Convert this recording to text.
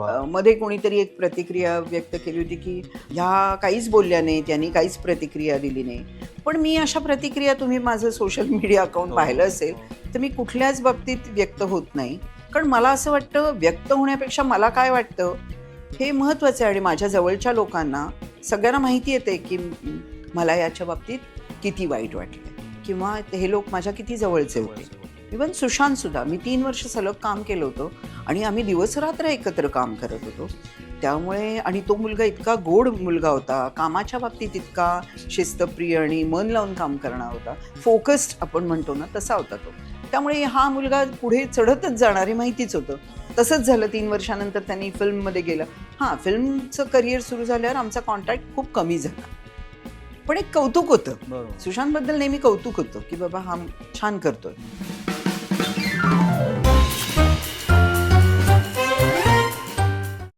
मध्ये कोणीतरी एक प्रतिक्रिया व्यक्त केली होती की ह्या काहीच बोलल्या नाही त्यांनी काहीच प्रतिक्रिया दिली नाही. पण मी अशा प्रतिक्रिया तुम्ही माझं सोशल मीडिया अकाउंट पाहिलं असेल तर मी कुठल्याच बाबतीत व्यक्त होत नाही. कारण मला असं वाटतं व्यक्त होण्यापेक्षा मला काय वाटतं हे महत्त्वाचं आहे. आणि माझ्या जवळच्या लोकांना सगळ्यांना माहिती येते की मला याच्या बाबतीत किती वाईट वाटलं किंवा हे लोक माझ्या किती जवळचे होते. इवन सुशांत सुद्धा. मी तीन वर्ष सलग काम केलं होतं आणि आम्ही दिवसरात्र एकत्र काम करत होतो. त्यामुळे आणि तो मुलगा इतका गोड मुलगा होता. कामाच्या बाबतीत इतका शिस्तप्रिय आणि मन लावून काम करणार होता. फोकस्ड आपण म्हणतो ना तसा होता तो. त्यामुळे हा मुलगा पुढे चढतच जाणार हे माहितीच होतं. तसंच झालं तीन वर्षानंतर त्यांनी फिल्ममध्ये गेलं. हां फिल्मचं करिअर सुरू झाल्यावर आमचा कॉन्टॅक्ट खूप कमी झाला. पण एक कौतुक होतं. सुशांतबद्दल नेहमी कौतुक होतं की बाबा हा छान करतोय.